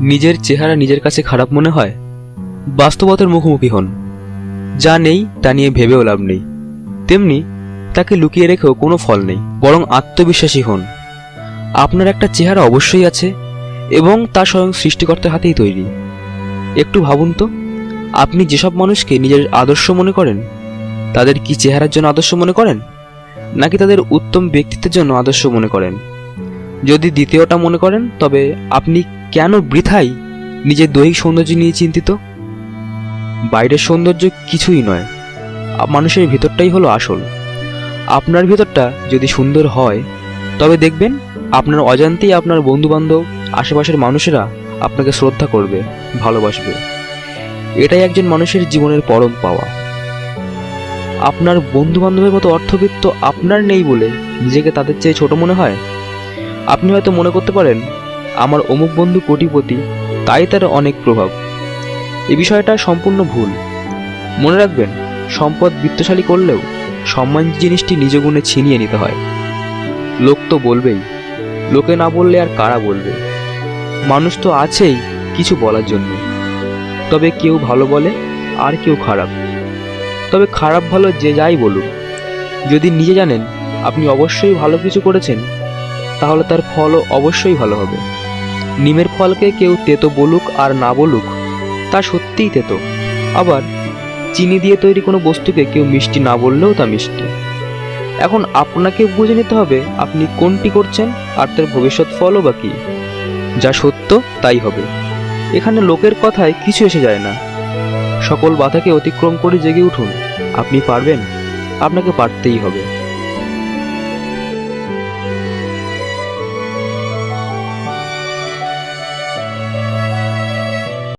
নিজের চেহারা নিজের কাছে খারাপ মনে হয়? বাস্তবতার মুখোমুখি হন। যা নেই, তা নিয়ে ভেবেও লাভ নেই। তেমনি তাকে লুকিয়ে রেখেও কোনো ফল নেই, বরং আত্মবিশ্বাসী হন। আপনার একটা চেহারা অবশ্যই আছে, এবং তা স্বয়ং সৃষ্টিকর্তার হাতেই তৈরি। একটু ভাবুন তো, আপনি যেসব মানুষকে নিজের আদর্শ মনে করেন, তাদের কি চেহারার জন্য আদর্শ মনে করেন? নাকি তাদের উত্তম ব্যক্তিত্বের জন্য আদর্শ মনে করেন? যদি দ্বিতীয়টা মনে করেন, তবে আপনি কেন বৃথাই নিজের দৈহিক সৌন্দর্য নিয়ে চিন্তিত? বাইরের সৌন্দর্য কিছুই নয় মানুষের ভিতরটাই হলো আসল। আপনার ভিতরটা যদি সুন্দর হয়, তবে দেখবেন আপনার অজান্তেই আপনার বন্ধুবান্ধব, আশেপাশের মানুষেরা আপনাকে শ্রদ্ধা করবে, ভালোবাসবে। এটাই একজন মানুষের জীবনের পরম পাওয়া। আপনার বন্ধু বান্ধবের মতো অর্থবিত্ত আপনার নেই বলে নিজেকে তাদের চেয়ে ছোট মনে হয়? আপনি হয়তো মনে করতে পারেন, আমার অমুক বন্ধু কোটিপতি, তাই তার অনেক প্রভাব। এ বিষয়টা সম্পূর্ণ ভুল। মনে রাখবেন, সম্পদ বিত্তশালী করলেও সম্মান জিনিসটি নিজ গুণে ছিনিয়ে নিতে হয়। লোক তো বলবেই, লোকে না বললে আর কারা বলবে? মানুষ তো আছেই কিছু বলার জন্য। তবে কেউ ভালো বলে আর কেউ খারাপ। তবে খারাপ ভালো যে যাই বলুক। যদি নিজে জানেন, আপনি অবশ্যই ভালো কিছু করেছেন তাহলে তার ফলও অবশ্যই ভালো হবে। নিমের ফলকে কেউ তেতো বলুক আর না বলুক, তা সত্যিই তেতো। আবার চিনি দিয়ে তৈরি কোনো বস্তুকে কেউ মিষ্টি না বললেও তা মিষ্টি। এখন আপনাকে বুঝে নিতে হবে আপনি কোনটি করছেন আর তার ভবিষ্যৎ ফলও বা কী। যা সত্য তাই হবে। এখানে লোকের কথায় কিছু এসে যায় না। সকল বাধাকে অতিক্রম করে জেগে উঠুন। আপনি পারবেন। আপনাকে পারতেই হবে।